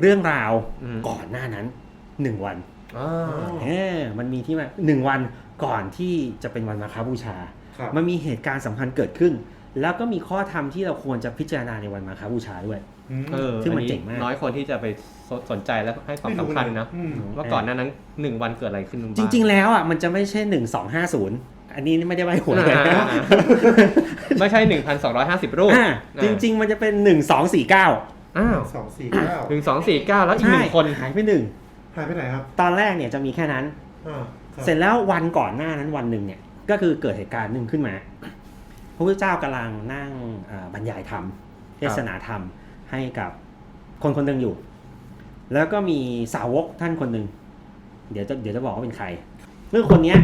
เรื่องราวอืมก่อนหน้านั้นหนึ่งวันอ่าเออมันมีที่มาหนึ่งวันก่อนที่จะเป็นวันมาฆบูชาครับมันมีเหตุการณ์สำคัญเกิดขึ้น แล้วก็มีข้อธรรมที่เราควรจะพิจารณาในวันมาฆบูชาด้วยมเออซึ่งมันอัเจ๋งมากน้อยคนที่จะไปสสนใจและให้ความสำคัญนะอืมว่าก่อนหน้านั้นหนึ่งวันเกิดอะไรขึ้นบ้าจริง ๆ แล้วอะมันจะไม่ใช่หนึ่งสองห้าศูนย์อันนี้ไม่ได้ใบหัวเลยอ่าไม่ใช่หนึ่งพันสองร้อยห้าสิบรูปอ่าจริง ๆ มันจะเป็นหนึ่งสองสี่เก้า อ้าวสองสี่เก้าหนึ่งสองสี่เก้าแล้วอีกหนึ่งคนหายไปหนึ่งหายไปไหนครับ ตอนแรกเนี่ยจะมีแค่นั้นอ่าครับเสร็จแล้ววันก่อนหน้านั้นวันหนึ่งเนี่ย ก็คือเกิดเหตุการณ์หนึ่งขึ้นมา พระพุทธเจ้ากำลังนั่งเอ่อบรรยายธรรม เทศนาธรรมให้กับคนคนหนึ่งอยู่ แล้วก็มีสาวกท่านคนหนึ่งเดี๋ยวจะเดี๋ยวจะบอกว่าเป็นใครเมื่อคนเนี้ย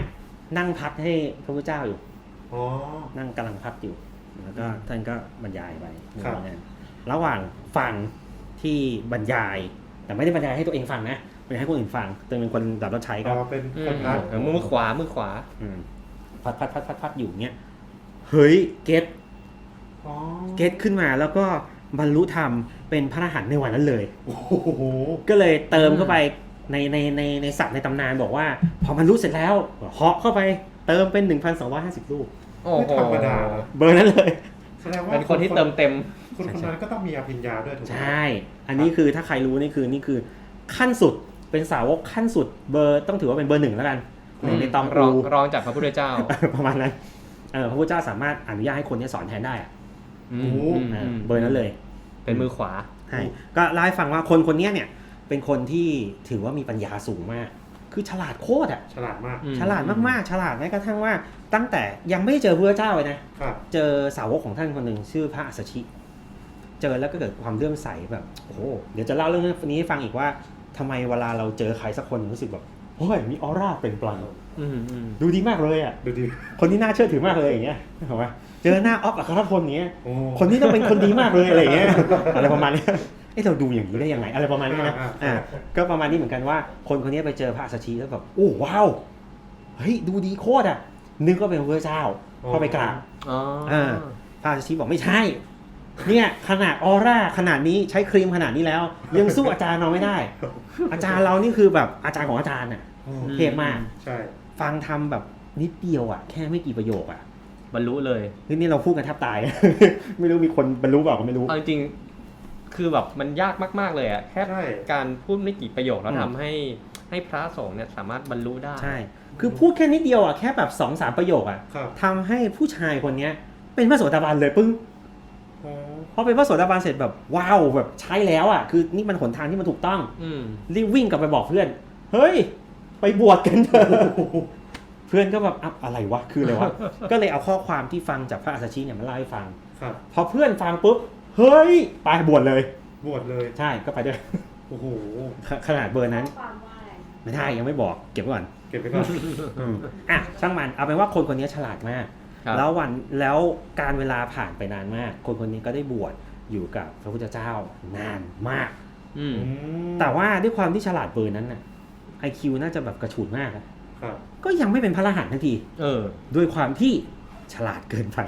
นั่งพัดให้พระพุทธเจ้าอยู่อ๋อนั่งกำลังพัดอยู่ แล้วก็ท่านก็บรรยายไปครับนั่น ระหว่างฟังที่บรรยาย แต่ไม่ได้บรรยายให้ตัวเองฟังนะบรรยายให้คนอื่นฟังตัวเองเป็นคนดับรถใช้ก็อ๋อเป็นอืคมนพัดเออมือขวามือขวาอืมพัดพัดพัดพัดพัดอยู่เนี้ยเฮ้ยเก็ตอ๋อเก็ตขึ้นมาแล้วก็บรรลุธรรมเป็นพระอรหันต์ในวันนั้นเลย โอ้โหก็เลยเติมเข้าไปในในในในศัพท์ในตำนานบอกว่า พอบรรลุเสร็จแล้วเหาะเข้าไปเติมเป็น 1,250 ลูก โอ้ไม่โหธรรมดานะเบอร์นั้นเลย แสดงว่าเป็นคนที่เติมเต็ม คนคนนั้นก็ต้องมีอภิญญาด้วยถูกไหมใช่ อันนี้คือถ้าใครรู้นี่คือนี่คือขั้นสุดเป็นสาวกขั้นสุดเบอร์ต้องถือว่าเป็นเบอร์หนึ่งแล้วกันในในตองรอูองรองจากพระพุทธเจ้า ประมาณนั้นเออพระพุทธเจ้าสามารถอนุญาตให้คนเนี้สอนแทนได้อะอืมโอ้อืมเอออืมเบอร์นั้นเลย เป็นมือขวาใช่ก็เล่าให้ฟังว่าคนคนเนี้ยเนี่ย เป็นคนที่ถือว่ามีปัญญาสูงมากคือฉลาดโคตรอะฉลาดมากอืมฉลาดมากๆ ฉลาดแม้กระทั่งว่าตั้งแต่ยังไม่เจอพระเจ้าเลยนะครับเจอสาวกของท่านคนหนึ่งชื่อพระอัสสชิ เจอแล้วก็เกิดความเลื่อมใสแบบโอ้โหเดี๋ยวจะเล่าเรื่องนี้ให้ฟังอีกว่าทำไมเวลาเราเจอใครสักคนรู้สึกแบบโอ้ยมีออร่าเปล่งปลั่งอืมอืมดูดีมากเลยอะดูดิคนที่น่าเชื่อถือมากเลยอย่างเงี้ยเห็นไหมเจอหน้าออฟอัครพลอย่างเงี้ยโอ้คนที่ต้องเป็นคนดีมากเลยอะไรอย่างเงี้ยอะไรประมาณเนี้ยเอ้เราดูอย่างนี้ได้ยังไงอะไรประมาณนี้นะอ่าอ่าก็ประมาณนี้เหมือนกันว่า คนคนนี้ไปเจอพระอัสสชิแล้วแบบโอ้ว้าวเฮ้ยดูดีโคตรอะนึกว่าเป็นพระเจ้าพอไปกราบอ๋ออ่าพระอัสสชิบอกไม่ใช่ เนี่ยขนาดออร่าขนาดนี้ใช้ครีมขนาดนี้แล้ว ยังสู้อาจารย์เราไม่ได้ อาจารย์เรานี่คือแบบอาจารย์ของอาจารย์อะโอ้เทพมาก ใช่ ฟังทำแบบนิดเดียวอะ แค่ไม่กี่ประโยคอะบรรลุเลยนี่นี่เราพูดกันแทบตาย ไม่รู้มีคนบรรลุเปล่าก็ไม่รู้ เอาจริงๆคือแบบมันยากมาก ๆ เลยอะแค่ใช่ การพูดไม่กี่ประโยคแล้วอืมทำให้ให้พระสงฆ์เนี่ยสามารถบรรลุได้ ใช่ คือพูดแค่นิดเดียวอะแค่แบบสองสามประโยคอะครับ ทำให้ผู้ชายคนเนี้ย เป็นพระโสดาบันเลยปึ้งอ๋อ พอเป็นพระโสดาบันเสร็จแบบว้าวแบบใช้แล้วอะคือนี่มันหนทางที่มันถูกต้องอืมรีบวิ่งกลับไปบอกเพื่อน เฮ้ย ไปบวชกันเถอะเพื่อนก็แบบอะอะไรวะคืออะไรวะก็เลยเอาข้อความที่ฟังจากพระอัสสชิเนี่ยมาเล่าให้ฟัง ครับ พอเพื่อนฟังปุ๊บเฮ้ยไปบวชเลย บวชเลย ใช่ก็ไปด้วยโอ้โห ขขนาดเบอร์นั้นความว่าอะไรไม่ได้ยังไม่บอกเก็บไว้ก่อนเก็บไปก่อนอืมอะช่างมันเอาเป็นว่าคนคนนี้ฉลาดมาก ครับแล้ววันแล้วการเวลาผ่านไปนานมาก คนคนนี้ก็ได้บวชอยู่กับพระพุทธเจ้านานมาก อืม แต่ว่าด้วยความที่ฉลาดเบอร์นั้นน่ะไอคิวน่าจะแบบกระฉูดมากอะครับ ก็ยังไม่เป็นพระอรหันต์ทันที เออด้วยความที่ฉลาดเกินไป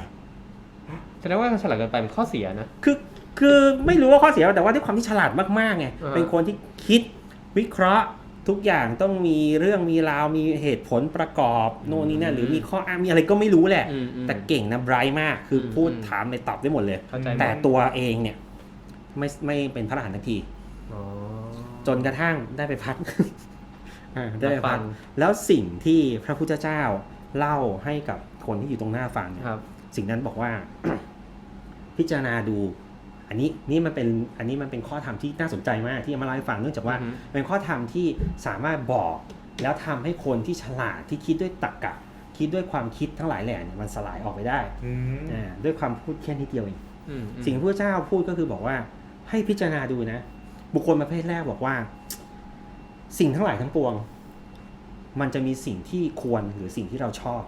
แสดงว่าการฉลาดเกินไปเป็นข้อเสียนะ คือคือไม่รู้ว่าข้อเสียแต่ว่าด้วยความที่ฉลาดมากๆไงอ่า เป็นคนที่คิดวิเคราะห์ ทุกอย่างต้องมีเรื่องมีราวมีเหตุผลประกอบโน่นนี่นั่นหรือมีข้ออ้างมีอะไรก็ไม่รู้แหละ อืมอืม แต่เก่งนะไบรท์มากคืออมพูดอืมถามในตอบได้หมดเลย เข้าใจแต่ตัวเองเนี่ยไม่ไม่เป็นพระอรหันต์ทันที อ๋อจนกระทั่งได้ไปพักอ่าได้ไปฟัพักงแล้วสิ่งที่พระพุทธเจ้าเล่าให้กับคนที่อยู่ตรงหน้าฟังเนี่ยครับ สิ่งนั้นบอกว่า พิจารณาดู อันนี้นี่มันเป็นอันนี้มันเป็นข้อธรรมที่น่าสนใจมากที่เอามาเล่าให้ฟังเนื่องจากว่าอือฮึเป็นข้อธรรมที่สามารถบอก แล้วทำให้คนที่ฉลาดที่คิดด้วยตรรกะคิดด้วยความคิดทั้งหลายแหล่เนี่ยมันสลายออกไปได้อืมอ่าด้วยความพูดแค่นิดเดียวเองอืมอืมสิ่งที่พระเจ้าพูดก็คือบอกว่า ให้พิจารณาดูนะ บุคคลประเภทแรกบอกว่า สิ่งทั้งหลายทั้งปวง มันจะมีสิ่งที่ควรหรือสิ่งที่เราชอบ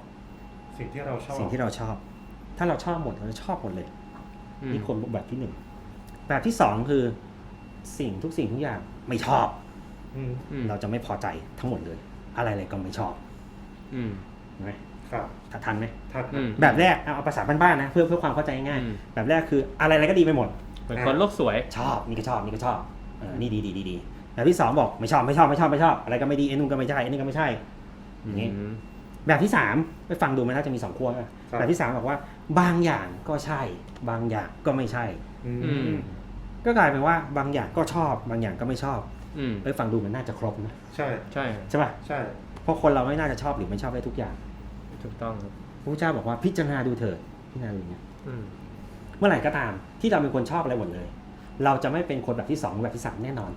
สิ่งที่เราชอบสิ่งที่เราชอบ ถ้าเราชอบหมดเราจะชอบหมดเลยอืมนี่คนแบบที่หนึ่ง แบบที่สองคือสิ่งทุกสิ่งทุกอย่างไม่ชอบ อืมอืมเราจะไม่พอใจทั้งหมดเลย อะไรอะไรก็ไม่ชอบอืม เห็นไหมครับทันไหมทัดอืม แบบแรกเอาเอาภาษาบ้านๆนะเพื่อเพื่อความเข้าใจง่ายอืม ๆแบบแรกคืออะไรอะไรก็ดีไปหมด เหมือนคนโลกสวย ชอบนี่ก็ชอบนี่ก็ชอบเออนี่ดีดีดีดีแบบที่สองบอกไม่ชอบไม่ชอบไม่ชอบไม่ชอบ อะไรก็ไม่ดีไอ้นู่นก็ไม่ใช่ไอ้นี่ก็ไม่ใช่ อย่างงี้ อืมแบบที่สามไปฟังดูมันน่าจะมีสองขั้วนะแบบที่สามบอกว่า บางอย่างก็ใช่ บางอย่างก็ไม่ใช่ อือืมม ก็กลายเป็นว่าบางอย่างก็ชอบบางอย่างก็ไม่ชอบอืม ไปฟังดูมันน่าจะครบนะใช่ ใช่ ใช่ป่ะใช่ เพราะคนเราไม่น่าจะชอบหรือไม่ชอบได้ทุกอย่างถูกต้องครับ พระพุทธเจ้าบอกว่าพิจารณาดูเถิดพิจารณาดูอย่างเงี้ยอืม เมื่อไหร่ก็ตามที่เราเป็นคนชอบอะไรหมดเลย เราจะไม่เป็นคนแบบที่สองหรือแบบที่สามแน่นอน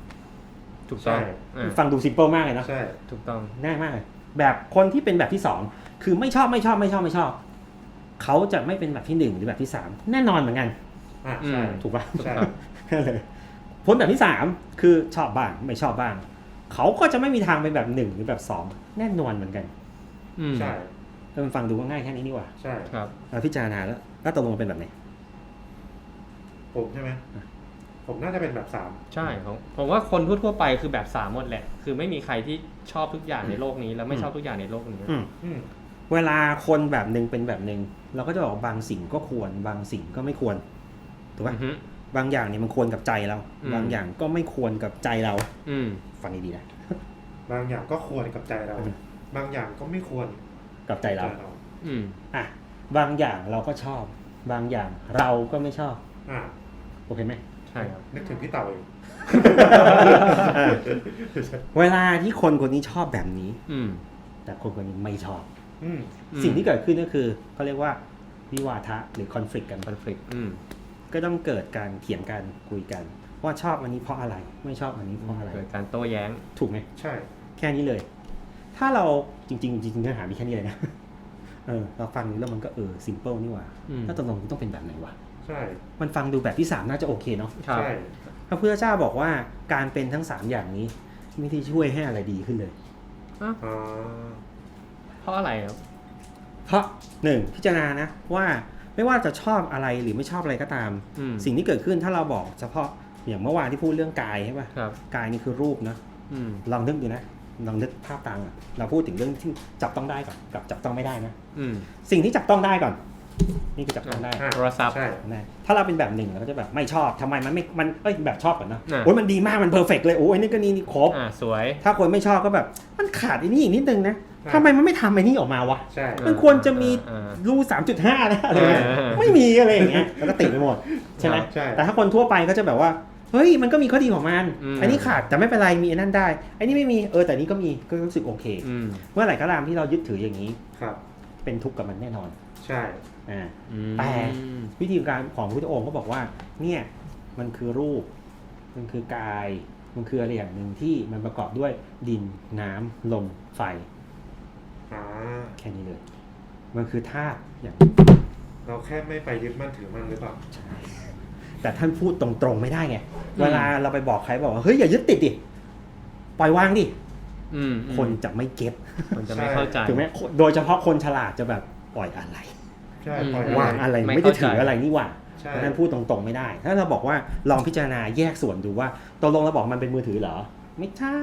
ถูกต้องอ่าฟังดูซิมเปิลมากเลยเนาะ ใช่ ถูกต้อง ง่ายมากเลยแบบคนที่เป็นแบบที่สองคือไม่ชอบไม่ชอบไม่ชอบไม่ชอบ เขาจะไม่เป็นแบบที่หนึ่งหรือแบบที่สามแน่นอนเหมือนกัน อะใช่ถูกปะใช่ นั่นเลยพ้นแบบที่สามคือชอบบ้างไม่ชอบบ้าง เขาก็จะไม่มีทางเป็นแบบหนึ่งหรือแบบสองแน่นอนเหมือนกันอืมใช่เออมันฟังดูก็ง่ายแค่นี้นี่หว่าใช่ครับ เราพิจารณาแล้วแล้วตกลงมันเป็นแบบไหน ผมใช่ไหมผมน่าจะเป็นแบบสามใช่ผมผมว่าคนทั่วๆไปคือแบบสามหมดแหละ คือไม่มีใครที่ชอบทุกอย่างในโลกนี้ แล้วไม่ชอบทุกอย่างในโลกนี้ อืมอืมเวลาคนแบบหนึ่งเป็นแบบหนึ่งเราก็จะบอกว่าบางสิ่งก็ควร บางสิ่งก็ไม่ควรถูกอืปะอฮึ บางอย่างเนี่ยมันควรกับใจเรา อืม บางอย่างก็ไม่ควรกับใจเรา อืม ฟังดีๆนะ บางอย่างก็ควรกับใจเรา อืม บางอย่างก็ไม่ควรกับใจเราใจเราอืม อะ บางอย่างเราก็ชอบ บางอย่างเราก็ไม่ชอบ อะโอเคไหม ใช่ครับ นึกถึงพี่เต่าเองเออเวลาที่คนคนนี้ชอบแบบนี้ อืม แต่คนคนนี้ไม่ชอบ อืม อืม สิ่งที่เกิดขึ้นก็คือเขาเรียกว่าวิวาทะหรือคอนฟ lict กัน คอนฟ lict อืม ก็ต้องเกิดการเถียงกันคุยกัน ว่าชอบอันนี้เพราะอะไร ไม่ชอบอันนี้เพราะอะไร เกิดการโต้แย้งถูกไหมใช่ แค่นี้เลย ถ้าเราจริงๆจริงๆเนื้อหามีแค่นี้เลยนะเออเราฟังดูแล้วมันก็เออซิมเปิลนี่หว่าอืมถ้าตกลงมันต้องเป็นแบบไหนวะใช่ มันฟังดูแบบที่สามน่าจะโอเคเนาะครับใช่พระพุทธเจ้าบอกว่าการเป็นทั้งสามอย่างนี้ไม่ได้ช่วยให้อะไรดีขึ้นเลยอ่าเพราะอะไรครับ เพราะหนึ่งพิจารณานะว่า ไม่ว่าจะชอบอะไรหรือไม่ชอบอะไรก็ตาม อืม สิ่งที่เกิดขึ้นถ้าเราบอกเฉพาะอย่างเมื่อวานที่พูดเรื่องกายใช่ป่ะครับ กายนี่คือรูปนะอืม ลองนึกดูนะลองนึกภาพตามอะเราพูดถึงเรื่องที่จับต้องได้ก่อนกับจับต้องไม่ได้นะอืมสิ่งที่จับต้องได้ก่อน นี่คือจับต้องได้อะ โทรศัพท์ ใช่ นะถ้าเราเป็นแบบหนึ่งเราก็จะแบบไม่ชอบทำไมมันไม่มันเอ้ยแบบชอบก่อนนะอะ โอ้ยมันดีมากมันเพอร์เฟกเลยโอ้ยนี่ก็นี่นี่ครบ อ่าสวย ถ้าคนไม่ชอบก็แบบมันขาดไอ้นี่อีกนิดนึงนะ ทำไมมันไม่ทำไอ้นี่ออกมาวะ ใช่ มันควรจะมีอ่ารูสามจุดห้านะอะไรเงี้ยอ่าไม่มีอะไรอย่างเงี้ยแล้วก็ติดไปหมด ใช่ไหมใช่ แต่ถ้าคนทั่วไปก็จะแบบว่า เฮ้ย มันก็มีข้อดีของมันอืมอันนี้ขาดแต่ไม่เป็นไร มีอันนั้นได้ อันนี้ไม่มี เออ แต่นี้ก็มี ก็รู้สึกโอเคอืมเมื่อไหร่ก็ตามที่เรายึดถืออย่างนี้ ครับ เป็นทุกข์กับมันแน่นอน ใช่ อ่าอืมแต่วิธีการของพระพุทธองค์ก็บอกว่า เนี่ย มันคือรูป มันคือกาย มันคืออะไรอย่างหนึ่งที่มันประกอบด้วยดิน น้ำลม ไฟ อ่าแค่นี้เลย มันคือธาตุอย่างเราแค่ไม่ไปยึดมั่นถือมั่นหรือเปล่าแต่ท่านพูดตรงๆไม่ได้ไง เวลาเราไปบอกใครบอกว่าเฮ้ยอย่ายึดติดดิ ปล่อยวางดิ อืมคนจะไม่เก็ตคนจะไม่เข้าใจ ถูกไหมโดยเฉพาะคนฉลาดจะแบบปล่อยอะไร ใช่อืมปล่อยวางางอะไรไม่ไม่ได้เข้าใจ ถืออะไรนี่หว่าใช่เพราะฉะนั้นพูดตรงๆไม่ได้ ถ้าเราบอกว่าลองพิจารณาแยกส่วนดูว่าตกลงเราบอกมันเป็นมือถือเหรอ ไม่ใช่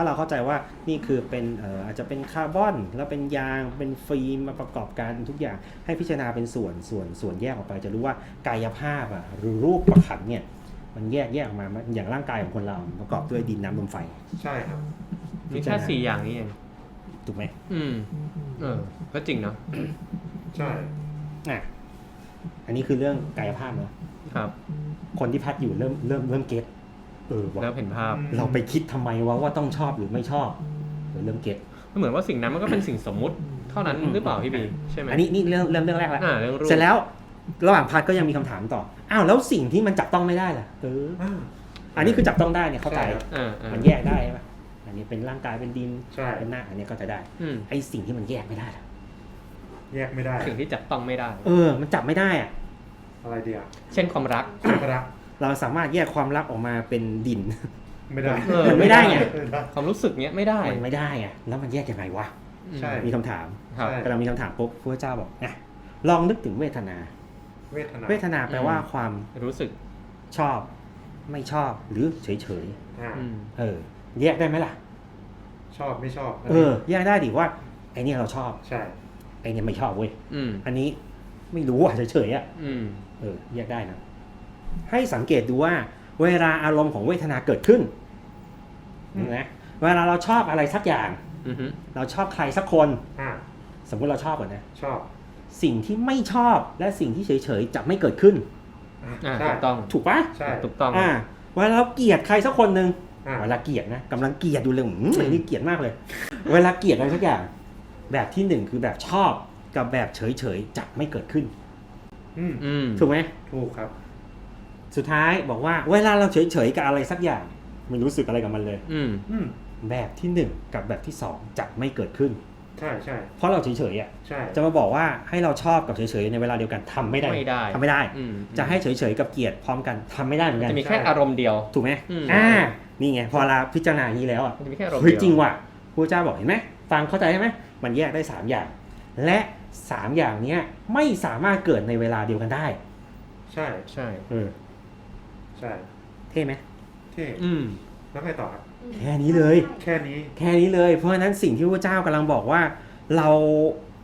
ถ้าเราเข้าใจว่านี่คือเป็นเอ่ออาจจะเป็นคาร์บอน แล้วเป็นยางเป็นฟิล์มมาประกอบกันทุกอย่างให้พิจารณาเป็นส่วนส่วนส่วนแยกออกไป จะรู้ว่ากายภาพอะหรือรูปประขันเนี่ยมันแยกแยกออกมามันอย่างร่างกายของคนเราประกอบด้วยดินน้ำลมไฟ ใช่ครับมีแค่สี่อย่างนี้เองถูกไหมอืมเออก็จริงเนาะใช่อะอันนี้คือเรื่องกายภาพเนาะครับ คนที่พัดอยู่เริ่มเริ่มเริ่มเก็ต เออว่ะเริ่มเห็นภาพเราไปคิดทำไมวะว่าต้องชอบหรือไม่ชอบเออเริ่มเก็ตเหมือนว่าสิ่งนั้นมันก็เป็นสิ่งสมมุติเท่านั้นอืมหรือเปล่าพี่บีใช่ไหมอันนี้นี่เรื่องเริ่มเรื่องแรกแล้วอ่าเรื่องรูปเสร็จแล้วระหว่างพัดก็ยังมีคำถามต่ออ้าวแล้วสิ่งที่มันจับต้องไม่ได้ล่ะเอออ่าอันนี้คือจับต้องได้เนี่ยเข้าใจใช่ครับอ่าอ่า มันแยกได้ใช่ปะอันนี้เป็นร่างกายเป็นดินใช่ เป็นหน้าอันนี้เข้าใจได้อืม ไอ้สิ่งที่มันแยกไม่ได้ล่ะแยกไม่ได้ สิ่งที่จับต้องไม่ได้ เออ มันจับไม่ได้อะอะไรเดียวเช่นความรัก ความรัก เราสามารถแยกความรักออกมาเป็นดิน ไม่ได้ เออมันไม่ได้ไงไม่ได้ความรู้สึกเนี้ยไม่ได้ มันไม่ได้อะแล้วมันแยกยังไงวะใช่ มีคำถามครับ ใช่ กำลังมีคำถามปุ๊บพระเจ้าบอกนะลองนึกถึงเวทนา เวทนาเวทนาแปลว่าความรู้สึกชอบ ไม่ชอบหรือเฉยอ่าอืม ๆเออ แยกได้ไหมล่ะ ชอบไม่ชอบเออ แยกได้ดิว่าไอเนี่ยเราชอบใช่ ไอเนี่ยไม่ชอบเว้ยอืม อันนี้ไม่รู้อะเฉยๆอะอืม เออแยกได้นะ ให้สังเกตดูว่า เวลาอารมณ์ของเวทนาเกิดขึ้นอืมนะเวลาเราชอบอะไรสักอย่างอือฮึเราชอบใครสักคนอ่าสมมุติเราชอบก่อนนะชอบ สิ่งที่ไม่ชอบและสิ่งที่เฉยๆจะไม่เกิดขึ้นอ่าอ่าใช่ถูกต้องถูกปะใช่ถูกต้องอ่าเวลาเราเกลียดใครสักคนหนึ่งอ่าเวลาเกลียดนะกำลังเกลียดอยู่เลยอืมอันนี่เกลียดมากเลย เวลาเกลียดอะไรสักอย่าง แบบที่หนึ่งคือแบบชอบกับแบบเฉยๆจะไม่เกิดขึ้นอืมอืมถูกไหมถูกครับ สุดท้ายบอกว่าเวลาเราเฉยๆกับอะไรสักอย่าง ไม่รู้สึกอะไรกับมันเลย อืม อืมแบบที่หนึ่งกับแบบที่สองจะไม่เกิดขึ้น ใช่ใช่เพราะเราเฉยๆอะใช่ จะมาบอกว่าให้เราชอบกับเฉยๆในเวลาเดียวกันทำไม่ได้ไม่ได้ ทำไม่ได้ อืมจะให้เฉยๆกับเกลียดพร้อมกันทำไม่ได้เหมือนกัน จะมีแค่อารมณ์เดียว ถูกไหมอืม อ่า นี่ไง พอเราพิจารณาอย่างนี้แล้วอะ มันจะมีแค่อารมณ์เฮ้ยเดียวจริงว่ะพระเจ้าบอกเห็นไหมฟังเข้าใจใช่ไหมมันแยกได้สามอย่าง และสามอย่างเนี้ยไม่สามารถเกิดในเวลาเดียวกันได้ใช่ ใช่ เออ ใช่เท่ไหมเท่อืม แล้วไงต่อครับแค่นี้เลย แค่นี้ แค่นี้เลย เพราะฉะนั้นสิ่งที่พระเจ้ากำลังบอกว่า เรา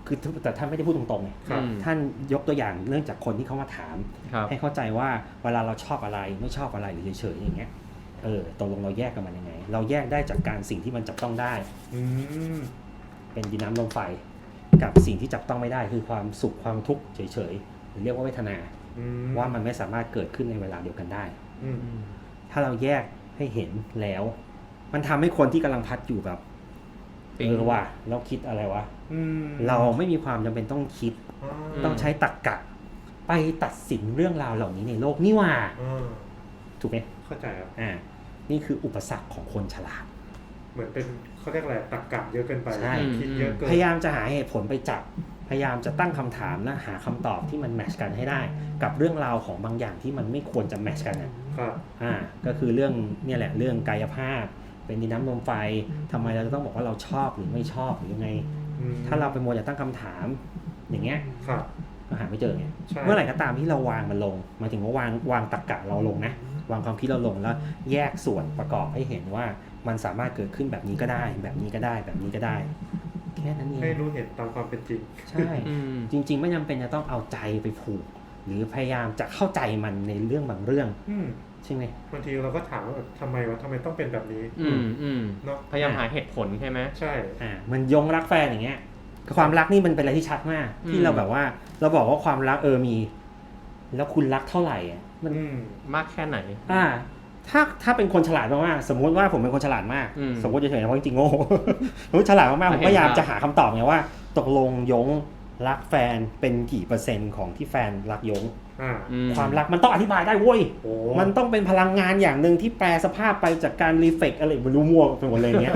คือแต่ท่านไม่ได้พูดตรงๆไงครับ อืม ท่านยกตัวอย่างเนื่องจากคนที่เขามาถาม ครับ ให้เข้าใจว่าเวลาเราชอบอะไรไม่ชอบอะไรหรือเฉยๆอย่างเงี้ยเออตกลงเราแยกกันมันยังไง เราแยกได้จากการสิ่งที่มันจับต้องได้ อืมเป็นดินน้ำลมไฟ กับสิ่งที่จับต้องไม่ได้คือความสุขความทุกข์เฉยๆหรือเรียกว่าเวทนา อืมว่ามันไม่สามารถเกิดขึ้นในเวลาเดียวกันได้อืมอืม ถ้าเราแยกให้เห็นแล้ว มันทำให้คนที่กำลังพัดอยู่แบบปิ๊งเออว่ะเราคิดอะไรวะอืมเราไม่มีความจำเป็นต้องคิดอ่ามต้องใช้ตรรกะ ไปตัดสินเรื่องราวเหล่านี้ในโลกนี่ว่าอ่าถูกไหมเข้าใจครับอ่า นี่คืออุปสรรคของคนฉลาด เหมือนเป็นเขาเรียกอะไรตักกะเยอะเกินไปใช่คิดเยอะเกินพยายามจะหาเหตุผลไปจับ พยายามจะตั้งคำถามและหาคำตอบที่มันแมทชกันให้ได้ กับเรื่องราวของบางอย่างที่มันไม่ควรจะแมทชกันนะ ครับอ่าก็คือเรื่องเนี่ยแหละเรื่องกายภาพ เป็นดินน้ำลมไฟทำไมเราจะต้องบอกว่าเราชอบหรือไม่ชอบหรือยังไง อืมถ้าเราไปมัวแต่ตั้งคำถาม อย่างเงี้ยครับ ก็หาไม่เจอไงใช่ เมื่อไหร่ก็ตามที่เราวางมันลงหมายถึงว่าวางวางตรรกะเราลงนะ วางความคิดเราลงแล้วแยกส่วนประกอบให้เห็นว่ามันสามารถเกิดขึ้นแบบนี้ก็ได้ แบบนี้ก็ได้แบบนี้ก็ได้ แค่นั้นเอให้งรู้เห็นตามความเป็นจริง ใช่ อืม จริง ๆ ไม่จำเป็นจะต้องเอาใจไปผูก หรือพยายามจะเข้าใจมันในเรื่องบางเรื่องอืมใช่ไหมบางทีเราก็ถามว่าแบบทำไมวะทำไมต้องเป็นแบบนี้ อืมอืมเนาะพยายามหาเหตุผลใช่ไหม ใช่ อ่ามันยงรักแฟนอย่างเงี้ย ความรักนี่มันเป็นอะไรที่ชัดมากที่อืมเราแบบว่า เราบอกว่าความรักเออมี แล้วคุณรักเท่าไหร่อะมัน อืม มากแค่ไหน อ่า ถ้าถ้าเป็นคนฉลาดมากๆสมมุติว่าผมเป็นคนฉลาดมาก อืมสมมติเฉยๆนะเพราะจริงๆโง่ สมมติฉลาดมากๆผมเห็นพยายามภาพจะหาคำตอบไงว่า ตกลงยง รักแฟนเป็นกี่เปอร์เซ็นต์ของที่แฟนรักยง อ่า อืความรักมันต้องอธิบายได้เว้ย โอ้มันต้องเป็นพลังงานอย่างหนึ่งที่แปลสภาพไปจากการรีเฟกอะไรไม่รู้มั่วไปหมดเลยเนี้ย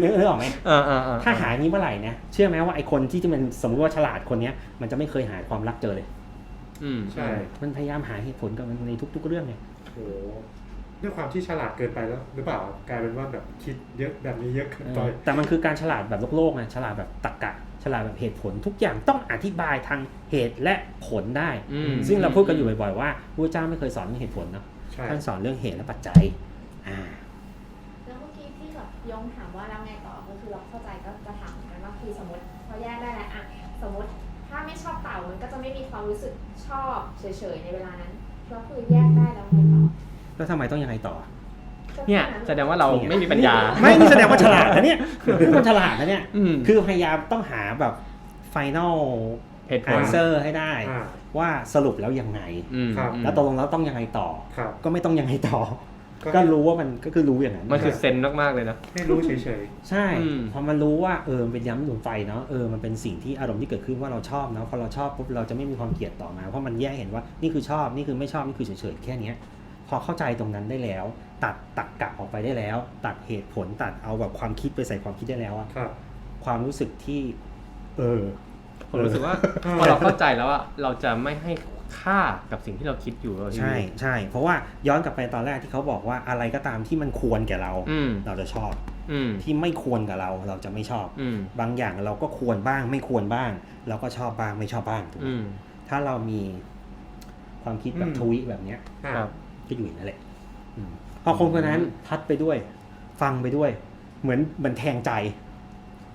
นึกนึกออกไหม เออเออเออถ้าหาอย่างนี้เมื่อไหร่นะ เชื่อไหมว่าไอคนที่จะเป็นสมมติว่าฉลาดคนเนี้ย มันจะไม่เคยหาความรักเจอเลย อืมใช่มันพยายามหาเหตุผลกับมันในทุก ๆ เรื่องไง โอ้ด้วยความที่ฉลาดเกินไปแล้ว หรือเปล่ากลายเป็นว่าแบบคิดเยอะแบบนี้เยอะเกินไปแต่มันคือการฉลาดแบบโลกโลกไงฉลาดแบบตรรกะ ฉลาดแบบเหตุผลทุกอย่างต้องอธิบายทางเหตุและผลได้อืมซึ่งเราพูดกันอยู่บ่อยๆว่าพระเจ้าไม่เคยสอนเรื่องเหตุผลเนาะใช่ท่านสอนเรื่องเหตุและปัจจัยอ่าแล้วเมื่อกี้ที่แบบยงถามว่าแล้วไงต่อก็คือเราเข้าใจก็จะถามเหมือนกันว่าคือสมมติพอแยกได้แล้วอะสมมติถ้าไม่ชอบเต่ามันก็จะไม่มีความรู้สึกชอบเฉยๆในเวลานั้นก็คือแยกได้แล้วไงต่อแล้วทำไมต้องยังไงต่อก็ เนี่ยค่แสดงว่าเราไม่มีปัญญา ไม่นี่แสดงว่าฉลาดนะเนี่ยคือคนฉลาดนะเนี่ย อืม คือพยายามต้องหาแบบ final เหตุผล answer ให้ได้ อ่า ว่าสรุปแล้วยังไง อืมครับอืมแล้วตกลงแล้วต้องยังไงต่อ ครับ ก็ไม่ต้องยังไงต่อ ก็ ก็รู้ว่ามันก็คือรู้อย่างนั้น มันคือเซนมากๆเลยนะ ให้รู้เฉย ใช่อืม พอมันรู้ว่าเออมันเป็นย้ำหนุนไฟเนาะเออมันเป็นสิ่งที่อารมณ์ที่เกิดขึ้นว่าเราชอบเนาะพอเราชอบปุ๊บเราจะไม่มีความเกลียดต่อมาเพราะมันแยกเห็นว่านี่คือชอบนี่คือไม่ชอบนี่คือเฉยๆแค่เนี้ยพอเข้าใจตรงนั้นได้แล้ว ตัดตักกะออกไปได้แล้ว ตัดเหตุผลตัดเอาแบบความคิดไปใส่ความคิดได้แล้วอะๆครับ ความรู้สึกที่ เออ ผมรู้สึกว่าพอเราเข้าใจแล้วว่าเราจะไม่ให้ค่ากับสิ่งที่เราคิดอยู่เราใช่ใช่ เพราะว่าย้อนกลับไปตอนแรกที่เขาบอกว่าอะไรก็ตามที่มันควรแก่เรา อืมเราจะชอบ อืม ที่ไม่ควรกับเราเราจะไม่ชอบ อืม บางอย่างเราก็ควรบ้างไม่ควรบ้าง เราก็ชอบบ้างไม่ชอบบ้างถูกไหมอืม ถ้าเรามีความคิดแบบอืมทวิแบบเนี้ยอ่าครับ ก็อยู่อย่างนั่นแหละอืม พอคนคนนั้นทัดไปด้วย ฟังไปด้วย เหมือนเหมือนแทงใจ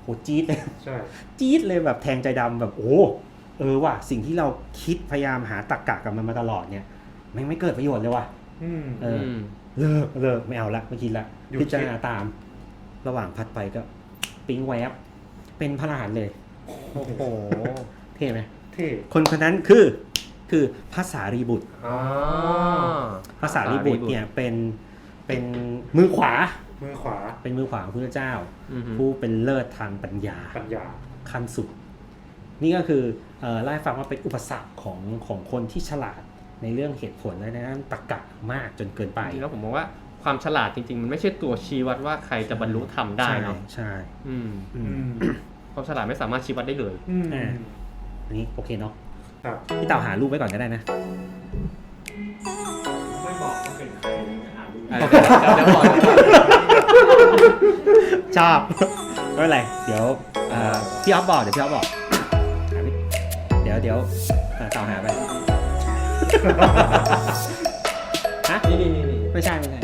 โหจี๊ดเลยใช่จี๊ดเลยแบบแทงใจดำแบบโอ้เออว่ะสิ่งที่เราคิดพยายามหาตรกกะกับมันมาตลอดเนี่ยไม่งไม่เกิดประโยชน์เลยว่ะอืมเออเลิกเลิกไม่เอาละไม่คิดละหยุดพิจารณาคิดตาม ระหว่างพัดไปก็ปิ๊งแวบเป็นพระรหัสเลยโอ้โหเท่ไหมเท่คนคนนั้นคือคือภาษารีบุตรอ๋อภาษารีบุตรเนี่ยเป็น เป็นมือขวา มือขวาเป็นมือขวาของพระเจ้าอือฮึผู้เป็นเลิศทางปัญญาปัญญาขั้นสุด นี่ก็คือเอ่อเล่าให้ฟังว่าเป็นอุปสรรคของของคนที่ฉลาดในเรื่องเหตุผลและในด้านตรรกะมากจนเกินไปจริงๆแล้วผมมองว่าความฉลาดจริง ๆ มันไม่ใช่ตัวชี้วัดว่าใครจะบรรลุธรรมได้เนาะใช่อืมอือืมมความฉลาดไม่สามารถชี้วัดได้เลยอืมอ่าอันนี้โอเคเนาะครับพี่เต่าหารูปไว้ก่อนก็ได้นะ หาดูเดี๋ยวเดี๋ยวบอกชอบ ไม่เป็นไร เดี๋ยวเอ่อพี่ออฟบอกเดี๋ยวพี่ออฟบอกหาพี่เดี๋ยวเดี๋ยวเอ่อเต่าหาไป ฮะนี่นี่นี่นี่ ไม่ใช่ไม่ใช่